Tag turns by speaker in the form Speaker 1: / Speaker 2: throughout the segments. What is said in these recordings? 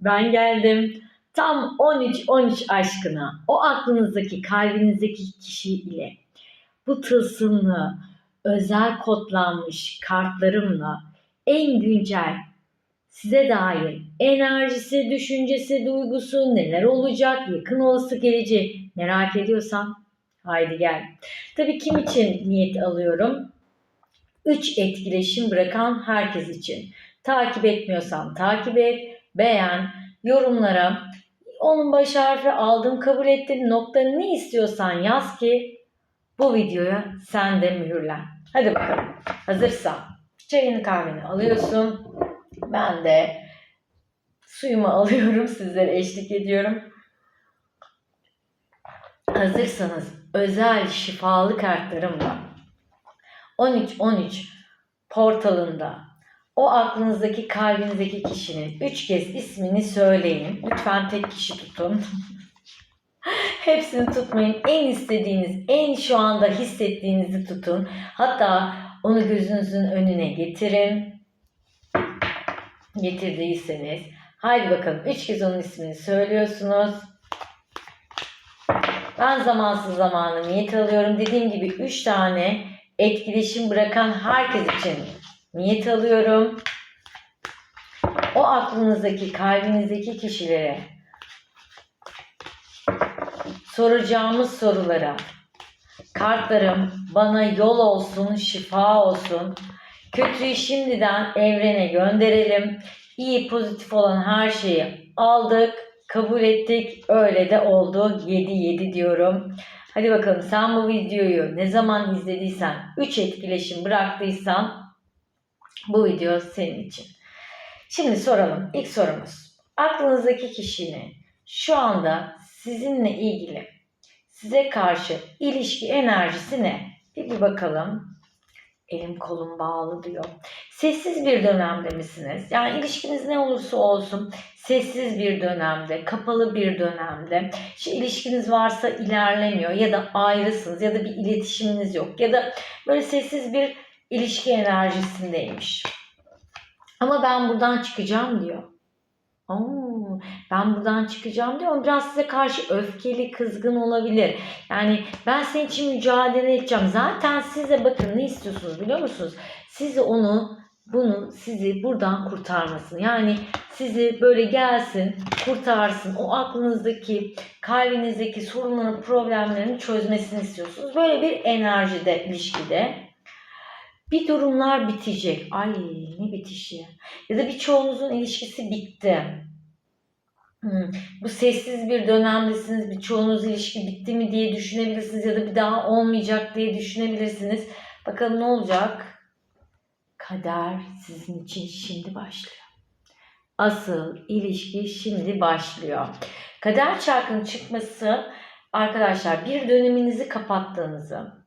Speaker 1: Ben geldim. Tam 13-13 aşkına o aklınızdaki kalbinizdeki kişi ile bu tılsımlı özel kodlanmış kartlarımla en güncel size dair enerjisi, düşüncesi, duygusu neler olacak, yakın olası geleceği merak ediyorsan haydi gel. Tabii kim için niyet alıyorum? 3 etkileşim bırakan herkes için. Takip etmiyorsan takip et, beğen, yorumlara onun baş harfi aldım, kabul ettim, nokta ne istiyorsan yaz ki bu videoya sen de mühürlen. Hadi bakalım. Hazırsan çayını kahveni alıyorsun. Ben de suyumu alıyorum. Sizlere eşlik ediyorum. Hazırsanız özel şifalı kartlarımla 13-13 portalında o aklınızdaki kalbinizdeki kişinin 3 kez ismini söyleyin. Lütfen tek kişi tutun. Hepsini tutmayın. En istediğiniz, en şu anda hissettiğinizi tutun. Hatta onu gözünüzün önüne getirin. Getirdiyseniz. Haydi bakalım. Üç kez onun ismini söylüyorsunuz. Ben zamansız zamanı niyet alıyorum. Dediğim gibi üç tane etkileşim bırakan herkes için niyet alıyorum. O aklınızdaki, kalbinizdeki kişilere soracağımız sorulara kartlarım bana yol olsun, şifa olsun. Kötüyü şimdiden evrene gönderelim. İyi, pozitif olan her şeyi aldık, kabul ettik. Öyle de oldu. 7-7 diyorum. Hadi bakalım sen bu videoyu ne zaman izlediysen, 3 etkileşim bıraktıysan bu video senin için. Şimdi soralım. İlk sorumuz. Aklınızdaki kişinin şu anda sizinle ilgili size karşı ilişki enerjisi ne? Bir, bir bakalım. Elim kolum bağlı diyor. Sessiz bir dönemde misiniz? Yani ilişkiniz ne olursa olsun sessiz bir dönemde, kapalı bir dönemde. İşte ilişkiniz varsa ilerlemiyor ya da ayrısınız ya da bir iletişiminiz yok ya da böyle sessiz bir ilişki enerjisindeymiş. Ama ben buradan çıkacağım diyor. Oo, ben buradan çıkacağım diyor ama biraz size karşı öfkeli, kızgın olabilir. Yani ben senin için mücadele edeceğim. Zaten size bakın ne istiyorsunuz biliyor musunuz? Sizi onu, bunu sizi buradan kurtarmasın. Yani sizi böyle gelsin, kurtarsın. O aklınızdaki, kalbinizdeki sorunların, problemlerini çözmesini istiyorsunuz. Böyle bir enerjide, ilişkide bir durumlar bitecek. Ay ne bitişi. Ya da birçoğunuzun ilişkisi bitti. Hmm, Bu sessiz bir dönemdesiniz. Birçoğunuz ilişki bitti mi diye düşünebilirsiniz ya da bir daha olmayacak diye düşünebilirsiniz. Bakalım ne olacak? Kader sizin için şimdi başlıyor. Asıl ilişki şimdi başlıyor. Kader çarkının çıkması arkadaşlar bir döneminizi kapattığınızı,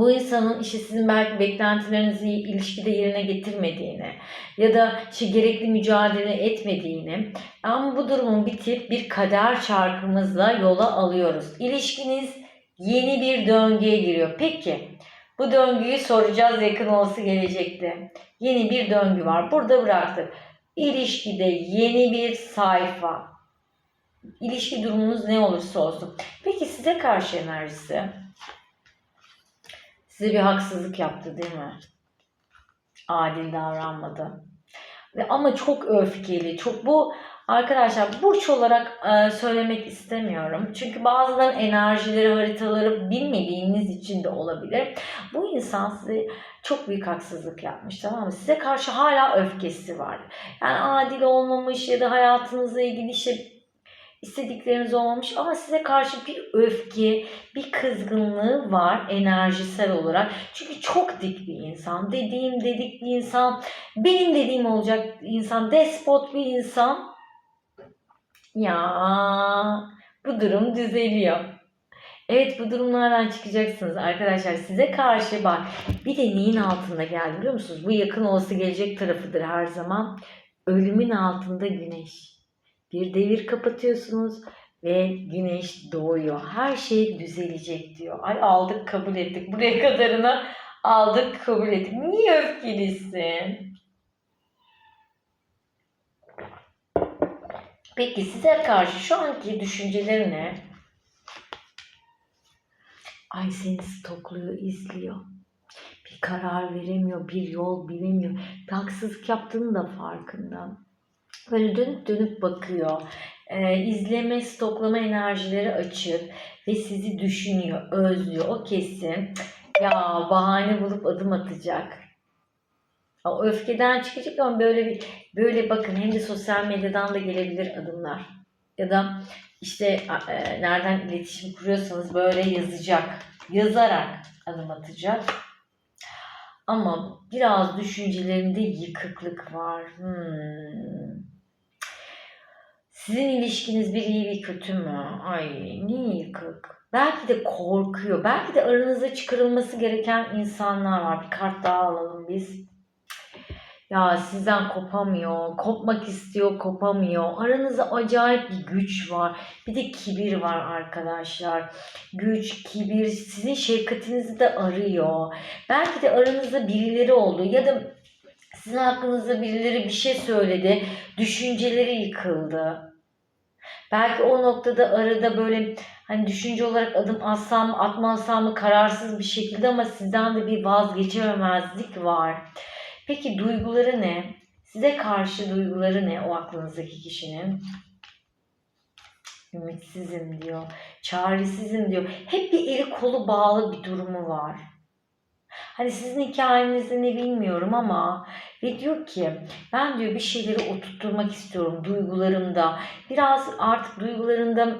Speaker 1: bu insanın işte sizin belki beklentilerinizi ilişkide yerine getirmediğini ya da işte gerekli mücadele etmediğini ama bu durumun bitip bir kader çarkımızla yola alıyoruz. İlişkiniz yeni bir döngüye giriyor. Peki bu döngüyü soracağız yakın olası gelecekte. Yeni bir döngü var. Burada bıraktık. İlişkide yeni bir sayfa. İlişki durumunuz ne olursa olsun. Peki size karşı enerjisi? Size bir haksızlık yaptı değil mi? Adil davranmadı. Ama çok öfkeli, çok bu arkadaşlar burç olarak e, söylemek istemiyorum. Çünkü bazıların enerjileri, haritaları bilmediğiniz için de olabilir. Bu insan size çok büyük haksızlık yapmış tamam mı? Size karşı hala öfkesi var. Yani adil olmamış ya da hayatınızla ilgili işte istedikleriniz olmamış ama size karşı bir öfke, bir kızgınlığı var enerjisel olarak. Çünkü çok dik bir insan. Dediğim dedik bir insan. Benim dediğim olacak insan. Despot bir insan. Ya bu durum düzeliyor. Evet bu durumlardan çıkacaksınız arkadaşlar. Size karşı bak bir de neyin altında geldi biliyor musunuz? Bu yakın olası gelecek tarafıdır her zaman. Ölümün altında güneş. Bir devir kapatıyorsunuz ve güneş doğuyor. Her şey düzelecek diyor. Ay aldık kabul ettik. Buraya kadarını aldık kabul ettik. Niye öfkelisin? Peki size karşı şu anki düşünceleri ne? Ay seni stokluyor, izliyor. Bir karar veremiyor, bir yol bilemiyor. Haksızlık yaptığını da farkında. Böyle dönüp dönüp bakıyor. Ee, izleme, stoklama enerjileri açık ve sizi düşünüyor, özlüyor. O kesin ya bahane bulup adım atacak. O öfkeden çıkacak ama böyle bir böyle bakın hem de sosyal medyadan da gelebilir adımlar. Ya da işte e, nereden iletişim kuruyorsanız böyle yazacak. Yazarak adım atacak. Ama biraz düşüncelerinde yıkıklık var. Hmm. Sizin ilişkiniz bir iyi bir kötü mü? Ay ne yıkık. Belki de korkuyor. Belki de aranıza çıkarılması gereken insanlar var. Bir kart daha alalım biz. Ya sizden kopamıyor. Kopmak istiyor, kopamıyor. Aranızda acayip bir güç var. Bir de kibir var arkadaşlar. Güç, kibir sizin şefkatinizi de arıyor. Belki de aranızda birileri oldu ya da sizin hakkınızda birileri bir şey söyledi. Düşünceleri yıkıldı. Belki o noktada arada böyle hani düşünce olarak adım atsam mı atmazsam mı kararsız bir şekilde ama sizden de bir vazgeçememezlik var. Peki duyguları ne? Size karşı duyguları ne o aklınızdaki kişinin? Ümitsizim diyor. Çaresizim diyor. Hep bir eli kolu bağlı bir durumu var. Hani sizin hikayenizde ne bilmiyorum ama ve diyor ki ben diyor bir şeyleri oturtturmak istiyorum duygularımda. Biraz artık duygularında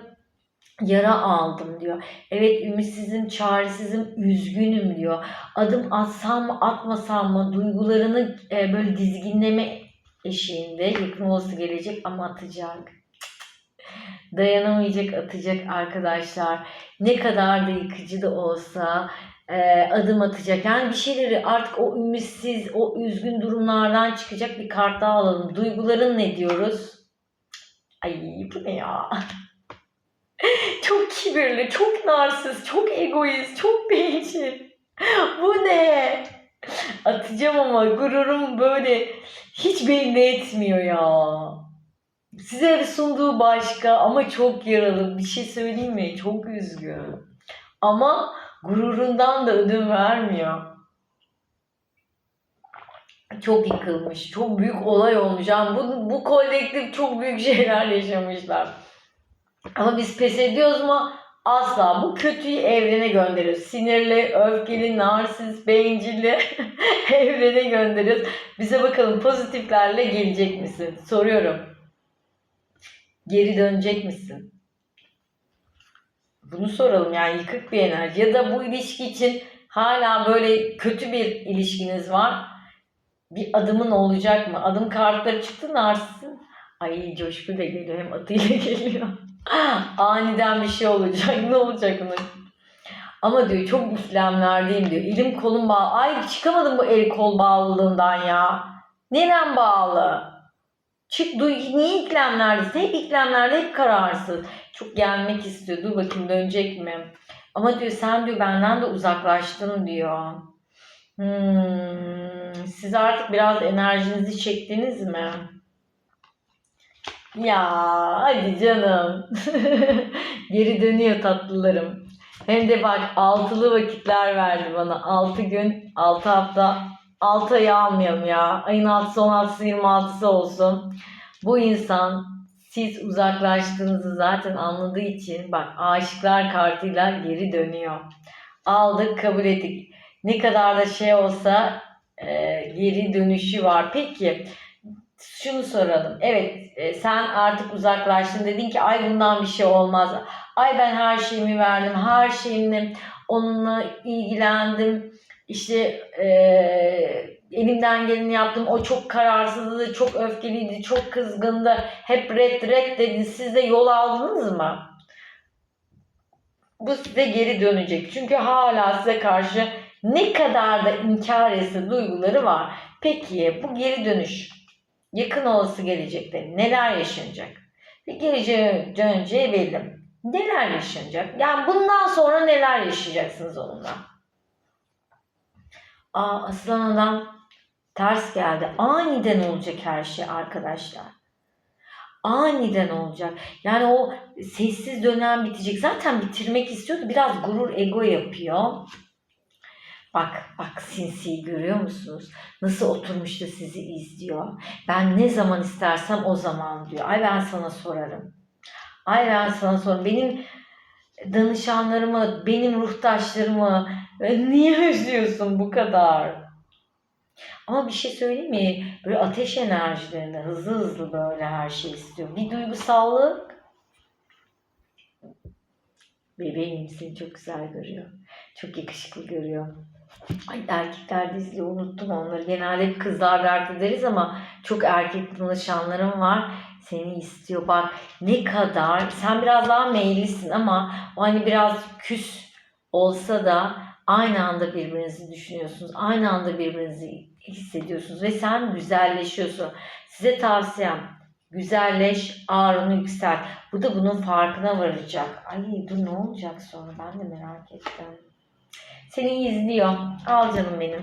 Speaker 1: yara aldım diyor. Evet ümitsizim, çaresizim, üzgünüm diyor. Adım atsam mı atmasam mı duygularını e, böyle dizginleme eşiğinde yakın olası gelecek ama atacak. Dayanamayacak atacak arkadaşlar. Ne kadar da yıkıcı da olsa e, adım atacak. Yani bir şeyleri artık o ümitsiz, o üzgün durumlardan çıkacak bir kart daha alalım. Duyguların ne diyoruz? Ay bu ne ya? çok kibirli, çok narsist, çok egoist, çok bencil. Bu ne? Atacağım ama gururum böyle hiç belli etmiyor ya. Size sunduğu başka ama çok yaralı. Bir şey söyleyeyim mi? Çok üzgün. Ama gururundan da ödün vermiyor. Çok yıkılmış. Çok büyük olay olmuş. Yani bu, bu kolektif çok büyük şeyler yaşamışlar. Ama biz pes ediyoruz mu? Asla. Bu kötüyü evrene gönderiyoruz. Sinirli, öfkeli, narsist, bencilli evrene gönderiyoruz. Bize bakalım pozitiflerle gelecek misin? Soruyorum. Geri dönecek misin? Bunu soralım yani yıkık bir enerji. Ya da bu ilişki için hala böyle kötü bir ilişkiniz var. Bir adımın olacak mı? Adım kartları çıktı narsistin. Ay coşku da geliyor. Hem atıyla geliyor. Aniden bir şey olacak. Ne olacak bunun? Ama diyor çok iflemlerdeyim diyor. Elim kolum bağlı. Ay çıkamadım bu el kol bağlılığından ya. Neden bağlı? Çık duy niye iklemlerdesin? Hep iklemlerde hep kararsız. Çok gelmek istiyor. Dur bakayım dönecek mi? Ama diyor sen diyor benden de uzaklaştın diyor. Hmm, siz artık biraz enerjinizi çektiniz mi? Ya hadi canım. Geri dönüyor tatlılarım. Hem de bak altılı vakitler verdi bana. Altı gün, altı hafta, altı ayı almayalım ya. Ayın altısı, on altısı, yirmi altısı olsun. Bu insan siz uzaklaştığınızı zaten anladığı için bak aşıklar kartıyla geri dönüyor. Aldık, kabul ettik. Ne kadar da şey olsa e, geri dönüşü var. Peki şunu soralım. Evet e, sen artık uzaklaştın dedin ki ay bundan bir şey olmaz. Ay ben her şeyimi verdim. Her şeyimle onunla ilgilendim. İşte e, elimden geleni yaptım. O çok kararsızdı, çok öfkeliydi, çok kızgındı. Hep red red dedi. Siz de yol aldınız mı? Bu size geri dönecek. Çünkü hala size karşı ne kadar da inkar etse duyguları var. Peki bu geri dönüş yakın olası gelecekte neler yaşanacak? Ve geleceğe döneceği belli. Neler yaşanacak? Yani bundan sonra neler yaşayacaksınız onunla? Aa, aslan adam ters geldi. Aniden olacak her şey arkadaşlar. Aniden olacak. Yani o sessiz dönem bitecek. Zaten bitirmek istiyordu. Biraz gurur ego yapıyor. Bak bak sinsiyi görüyor musunuz? Nasıl oturmuş da sizi izliyor. Ben ne zaman istersem o zaman diyor. Ay ben sana sorarım. Ay ben sana sorarım. Benim danışanlarımı, benim ruhtaşlarımı e, niye üzüyorsun bu kadar? Ama bir şey söyleyeyim mi? Böyle ateş enerjilerinde hızlı hızlı böyle her şey istiyor. Bir duygusallık. Bebeğim seni çok güzel görüyor. Çok yakışıklı görüyor. Ay erkekler izliyor unuttum onları. Genelde hep kızlar dert ederiz ama çok erkek danışanlarım var. Seni istiyor. Bak ne kadar sen biraz daha meyillisin ama o hani biraz küs olsa da aynı anda birbirinizi düşünüyorsunuz. Aynı anda birbirinizi hissediyorsunuz ve sen güzelleşiyorsun. Size tavsiyem güzelleş, ağrını yükselt. Bu da bunun farkına varacak. Ay dur ne olacak sonra ben de merak ettim. Seni izliyor. Al canım benim.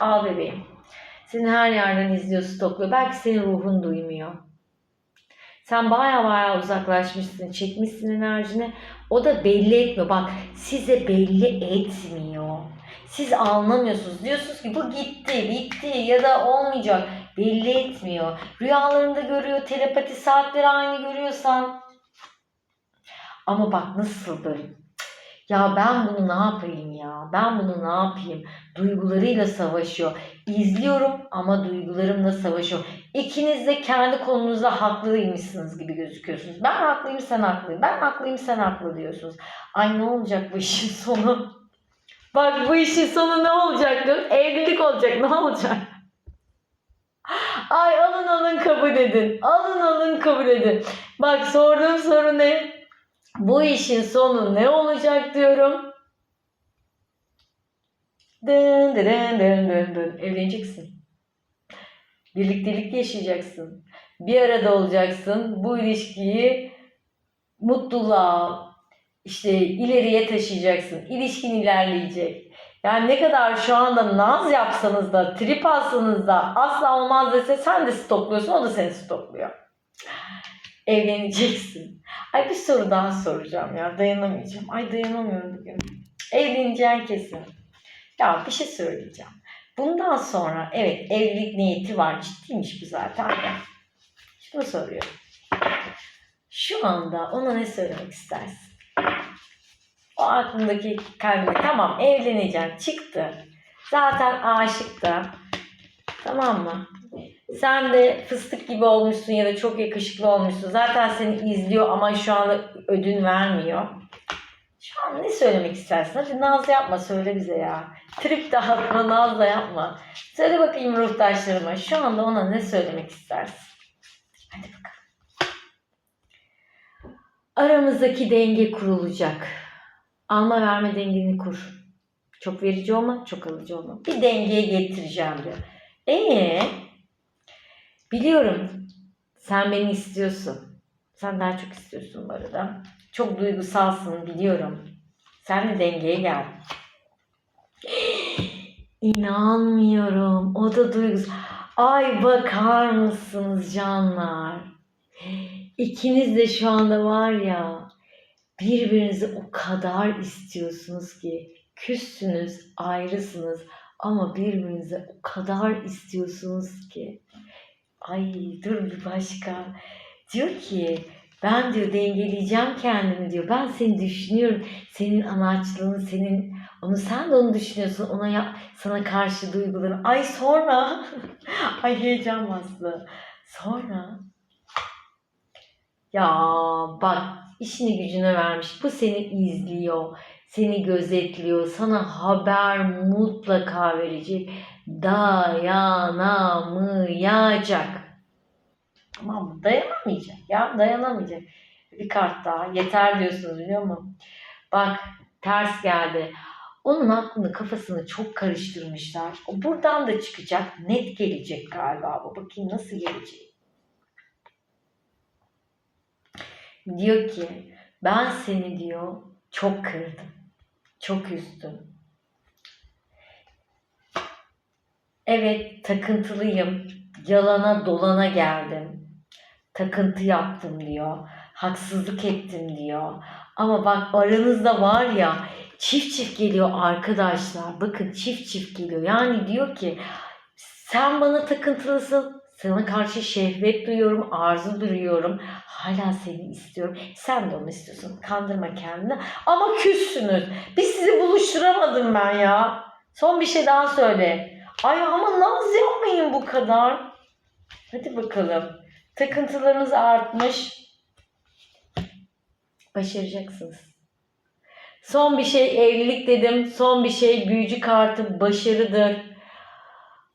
Speaker 1: Al bebeğim. Seni her yerden izliyor, stokluyor. Belki senin ruhun duymuyor. Sen baya baya uzaklaşmışsın, çekmişsin enerjini. O da belli etmiyor. Bak size belli etmiyor. Siz anlamıyorsunuz. Diyorsunuz ki bu gitti, bitti ya da olmayacak. Belli etmiyor. Rüyalarında görüyor, telepati saatleri aynı görüyorsan. Ama bak nasıl böyle ya ben bunu ne yapayım ya? Ben bunu ne yapayım? Duygularıyla savaşıyor. İzliyorum ama duygularımla savaşıyor. İkiniz de kendi konunuzda haklıymışsınız gibi gözüküyorsunuz. Ben haklıyım sen haklıyım. Ben haklıyım sen haklı diyorsunuz. Ay ne olacak bu işin sonu? Bak bu işin sonu ne olacak? Evlilik olacak ne olacak? Ay alın alın kabul edin. Alın alın kabul edin. Bak sorduğum soru ne? Bu işin sonu ne olacak diyorum. Dın dın dın dın dın. Evleneceksin. Birliktelik yaşayacaksın. Bir arada olacaksın. Bu ilişkiyi mutluluğa, işte ileriye taşıyacaksın. İlişkin ilerleyecek. Yani ne kadar şu anda naz yapsanız da, trip alsanız da asla olmaz dese sen de stokluyorsun, o da seni stokluyor. Evleneceksin. Ay bir soru daha soracağım ya. Dayanamayacağım. Ay dayanamıyorum bugün. Evleneceğin kesin. Ya bir şey söyleyeceğim. Bundan sonra evet evlilik niyeti var. Ciddiymiş bu zaten de. Şunu soruyorum. Şu anda ona ne söylemek istersin? O aklındaki kalbine tamam evleneceğim çıktı. Zaten aşık da. Tamam mı? Sen de fıstık gibi olmuşsun ya da çok yakışıklı olmuşsun. Zaten seni izliyor ama şu anda ödün vermiyor. Ne söylemek istersin? Hadi naz yapma söyle bize ya. Trip dağıtma naz da yapma. Söyle bakayım ruhtaşlarıma. Şu anda ona ne söylemek istersin? Hadi bakalım. Aramızdaki denge kurulacak. Alma verme dengeni kur. Çok verici olma, çok alıcı olma. Bir dengeye getireceğim diyor. Ee, biliyorum sen beni istiyorsun. Sen daha çok istiyorsun bu arada. Çok duygusalsın biliyorum. Sen de dengeye gel. İnanmıyorum. O da duygusal. Ay bakar mısınız canlar? İkiniz de şu anda var ya birbirinizi o kadar istiyorsunuz ki küssünüz, ayrısınız ama birbirinizi o kadar istiyorsunuz ki. Ay dur bir başka. Diyor ki ben diyor dengeleyeceğim kendimi diyor. Ben seni düşünüyorum. Senin anaçlığını, senin onu sen de onu düşünüyorsun. Ona ya, sana karşı duyguların. Ay sonra ay heyecan bastı. Sonra ya bak işini gücüne vermiş. Bu seni izliyor. Seni gözetliyor. Sana haber mutlaka verecek. Dayanamayacak. Tamam mı? Dayanamayacak ya. Dayanamayacak. Bir kart daha. Yeter diyorsunuz biliyor musun? Bak ters geldi. Onun aklını kafasını çok karıştırmışlar. O buradan da çıkacak. Net gelecek galiba bu. Bakayım nasıl gelecek. Diyor ki ben seni diyor çok kırdım. Çok üzdüm. Evet takıntılıyım. Yalana dolana geldim. Takıntı yaptım diyor. Haksızlık ettim diyor. Ama bak aranızda var ya çift çift geliyor arkadaşlar. Bakın çift çift geliyor. Yani diyor ki sen bana takıntılısın. Sana karşı şehvet duyuyorum, arzu duyuyorum. Hala seni istiyorum. Sen de onu istiyorsun. Kandırma kendini. Ama küssünüz. Biz sizi buluşturamadım ben ya. Son bir şey daha söyle. Ay ama naz yapmayın bu kadar. Hadi bakalım. Takıntılarınız artmış. Başaracaksınız. Son bir şey evlilik dedim. Son bir şey büyücü kartı başarıdır.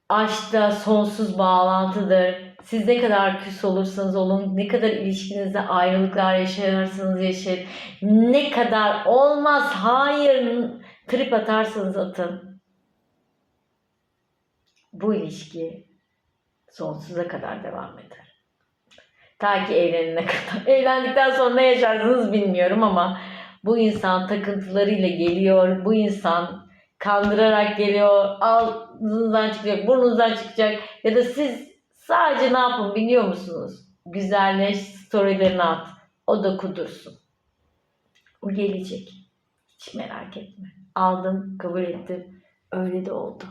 Speaker 1: Aşkta sonsuz bağlantıdır. Siz ne kadar küs olursanız olun, ne kadar ilişkinizde ayrılıklar yaşarsanız yaşayın, ne kadar olmaz, hayır, trip atarsanız atın. Bu ilişki sonsuza kadar devam eder. Ta ki evlenene kadar. Evlendikten sonra ne yaşarsınız bilmiyorum ama bu insan takıntılarıyla geliyor. Bu insan kandırarak geliyor. Ağzınızdan çıkacak, burnunuzdan çıkacak. Ya da siz sadece ne yapın biliyor musunuz? Güzelleş, storylerini at. O da kudursun. O gelecek. Hiç merak etme. Aldım, kabul ettim. Öyle de oldu.